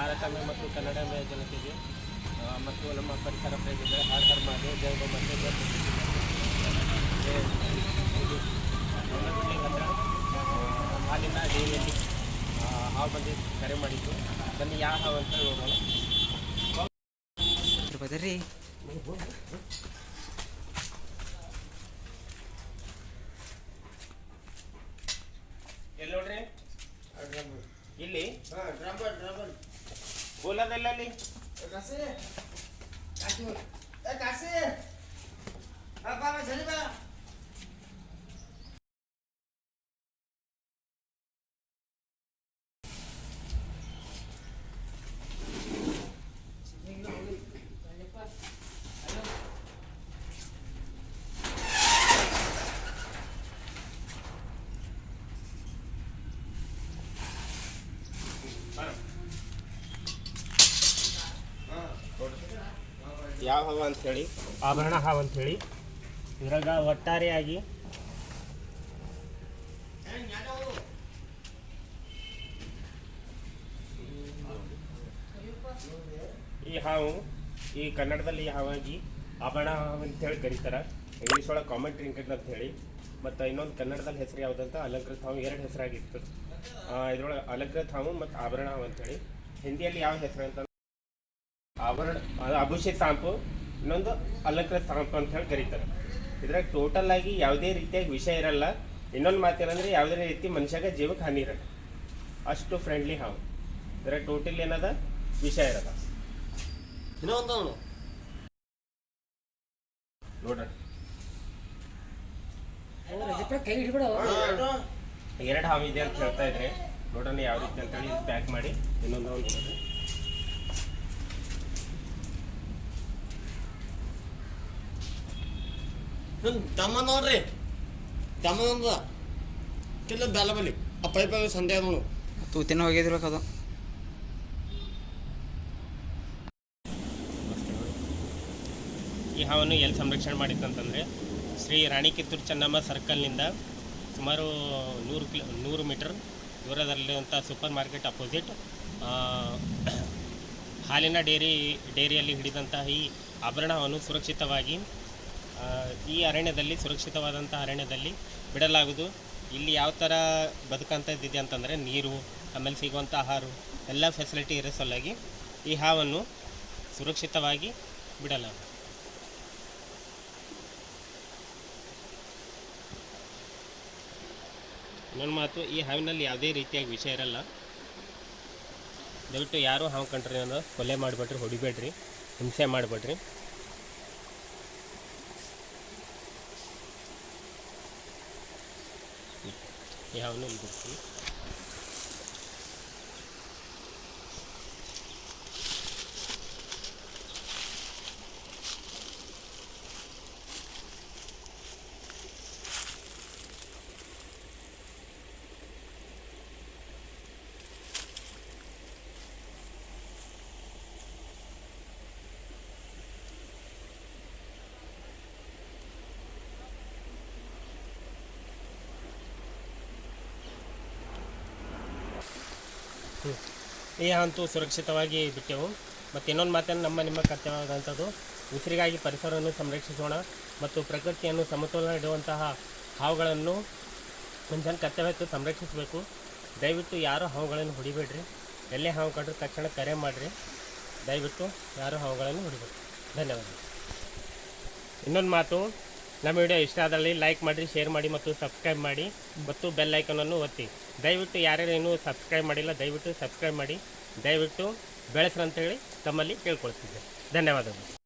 ಭಾರತಮೆ ಮತ್ತು ಕನ್ನಡಮಯ ಜನತೆಗೆ ಮತ್ತು ನಮ್ಮ ಪರಿಸರ ಪ್ರೇಮಿಗಳ ಹರ್ ಹರ್ ಮಾಡಿ ಜಯ ಮತ್ತು ಹತ್ರ ಹಾಲಿನ ಡೈರಿಯಲ್ಲಿ ಹಾವು ಬಂದು ಕರೆ ಮಾಡಿದ್ದು. ಬನ್ನಿ, ಯಾವ ಹಾವು ಅಂತ ನೋಡೋಣ. બોલા દલાલી કાશી? કાશી એ કાશી. બાપા જરી બા. ಯಾವ ಹಾವು ಅಂಥೇಳಿ ಆಭರಣ ಹಾವು ಅಂಥೇಳಿ ಇದ್ರಾಗ ಒಟ್ಟಾರೆಯಾಗಿ ಈ ಹಾವು, ಈ ಕನ್ನಡದಲ್ಲಿ ಹಾವಾಗಿ ಆಭರಣ ಹಾವು ಅಂತೇಳಿ ಕರೀತಾರೆ. ಇಂಗ್ಲೀಷ್ ಒಳಗೆ ಕಾಮನ್ ಟ್ರಿಂಕೆಟ್ ಅಂತ ಹೇಳಿ. ಮತ್ತು ಇನ್ನೊಂದು ಕನ್ನಡದಲ್ಲಿ ಹೆಸರು ಯಾವುದಂತ? ಅಲಂಕೃತ ಹಾವು ಎರಡು ಹೆಸರಾಗಿತ್ತು. ಇದ್ರೊಳಗೆ ಅಲಂಕೃತ ಹಾವು ಮತ್ತು ಆಭರಣ ಹಾವು ಅಂತೇಳಿ. ಹಿಂದಿಯಲ್ಲಿ ಯಾವ ಹೆಸರು ಅಂತ? ಆಭರಣ ಅದು ಅಭಿಷೇಕ್ ಸಾಂಪು ಇನ್ನೊಂದು ಅಲಂಕೃತ ಸಾಂಪು ಅಂತ ಹೇಳಿ ಕರೀತಾರೆ. ಇದ್ರಾಗ ಟೋಟಲ್ ಆಗಿ ಯಾವುದೇ ರೀತಿಯಾಗಿ ವಿಷಯ ಇರಲ್ಲ. ಇನ್ನೊಂದು ಮಾತೇನಂದ್ರೆ ಯಾವುದೇ ರೀತಿ ಮನುಷ್ಯಾಗ ಜೀವಕ್ಕೆ ಹಾನಿ ಇರಲ್ಲ. ಅಷ್ಟು ಫ್ರೆಂಡ್ಲಿ ಹಾವು. ಇದ್ರಾಗ ಟೋಟಲ್ ಏನದ? ವಿಷಯ ಇರಲ್ಲ. ಇನ್ನೊಂದು ನೋಡ್ರಿ. ಎರಡು ಹಾವು ಇದೆ ಅಂತ ಹೇಳ್ತಾ ಇದ್ರೆ. ನೋಡೋಣ ಯಾವ ರೀತಿ ಅಂತೇಳಿ ಪ್ಯಾಕ್ ಮಾಡಿ. ಇನ್ನೊಂದು ಒಂದು ತಮ್ಮ ನೋಡ್ರಿ. ದಮ್ಮ ಒಂದು ಕಿಲ್ಲ ಬೆಲ್ಲ. ಬಲಿ ಆ ಪೈಪ್ ಸಂದೇ ನೋಡು. ತೂತಿನ ಹೋಗಿದ್ಬೇಕು ಅದು. ಈ ಹಾವನ್ನು ಎಲ್ಲಿ ಸಂರಕ್ಷಣೆ ಮಾಡಿತ್ತಂತಂದರೆ ಶ್ರೀ ರಾಣಿ ಕಿತ್ತೂರು ಚೆನ್ನಮ್ಮ ಸರ್ಕಲ್ನಿಂದ ಸುಮಾರು ನೂರು ಕಿಲೋ ನೂರು ಮೀಟರ್ ದೂರದಲ್ಲಿರುವಂಥ ಸೂಪರ್ ಮಾರ್ಕೆಟ್ ಅಪೋಸಿಟ್ ಹಾಲಿನ ಡೇರಿ ಡೇರಿಯಲ್ಲಿ ಹಿಡಿದಂತಹ ಈ ಆಭರಣವನ್ನು ಸುರಕ್ಷಿತವಾಗಿ ಈ ಅರಣ್ಯದಲ್ಲಿ ಸುರಕ್ಷಿತವಾದಂಥ ಅರಣ್ಯದಲ್ಲಿ ಬಿಡಲಾಗುವುದು. ಇಲ್ಲಿ ಯಾವ ಥರ ಬದುಕಂಥದ್ದಿದೆ ಅಂತಂದರೆ ನೀರು, ಆಮೇಲೆ ಸಿಗುವಂಥ ಆಹಾರ, ಎಲ್ಲ ಫೆಸಿಲಿಟಿ ಇರೋ ಸಲುವಾಗಿ ಈ ಹಾವನ್ನು ಸುರಕ್ಷಿತವಾಗಿ ಬಿಡಲಾಗುವುದು. ಇನ್ನೊಂದು ಮಾತು, ಈ ಹಾವಿನಲ್ಲಿ ಯಾವುದೇ ರೀತಿಯಾಗಿ ವಿಷಯ ಇರಲ್ಲ. ದಯವಿಟ್ಟು ಯಾರು ಹಾವು ಕಂಡ್ರಿ ಅನ್ನೋ ಕೊಲೆ ಮಾಡಿಬಿಟ್ರಿ ಹೊಡಿಬೇಡ್ರಿ, ಹಿಂಸೆ ಮಾಡಿಬಿಡ್ರಿ. ಈ ಹಾವನ್ನು ಇಲ್ಲಿ ಈ ಅಂತೂ ಸುರಕ್ಷಿತವಾಗಿ ಬಿಟ್ಟೆವು. ಮತ್ತು ಇನ್ನೊಂದು ಮಾತನ್ನು ನಮ್ಮ ನಿಮ್ಮ ಕರ್ತವ್ಯವಾದಂಥದ್ದು, ಉಸಿರಿಗಾಗಿ ಪರಿಸರವನ್ನು ಸಂರಕ್ಷಿಸೋಣ ಮತ್ತು ಪ್ರಕೃತಿಯನ್ನು ಸಮತೋಲನ ಇಡುವಂತಹ ಹಾವುಗಳನ್ನು ಮುಂಜಾನೆ ಕರ್ತವ್ಯಕ್ಕೆ ಸಂರಕ್ಷಿಸಬೇಕು. ದಯವಿಟ್ಟು ಯಾರು ಹಾವುಗಳನ್ನು ಹೊಡಿಬೇಡ್ರಿ. ಎಲ್ಲೇ ಹಾವು ಕಂಡ್ರೆ ತಕ್ಷಣ ಕರೆ ಮಾಡಿರಿ. ದಯವಿಟ್ಟು ಯಾರು ಹಾವುಗಳನ್ನು ಹೊಡಿಬೇಕು ಧನ್ಯವಾದ ಇನ್ನೊಂದು ಮಾತು ನಮ್ಮ ವಿಡಿಯೋ ಇಷ್ಟ ಆದಲ್ಲಿ ಲೈಕ್ ಮಾಡಿ, ಶೇರ್ ಮಾಡಿ ಮತ್ತು ಸಬ್ಸ್ಕ್ರೈಬ್ ಮಾಡಿ. ಮತ್ತು ಬೆಲ್ ಐಕನನ್ನು ಒತ್ತಿ. ದಯವಿಟ್ಟು ಯಾರ್ಯಾರು ಇನ್ನೂ ಸಬ್ಸ್ಕ್ರೈಬ್ ಮಾಡಿಲ್ಲ, ದಯವಿಟ್ಟು ಸಬ್ಸ್ಕ್ರೈಬ್ ಮಾಡಿ. ದಯವಿಟ್ಟು ಬೆಳೆಸ್ರಂತೇಳಿ ತಮ್ಮಲ್ಲಿ ಕೇಳ್ಕೊಳ್ತಿದ್ದೆ. ಧನ್ಯವಾದಗಳು.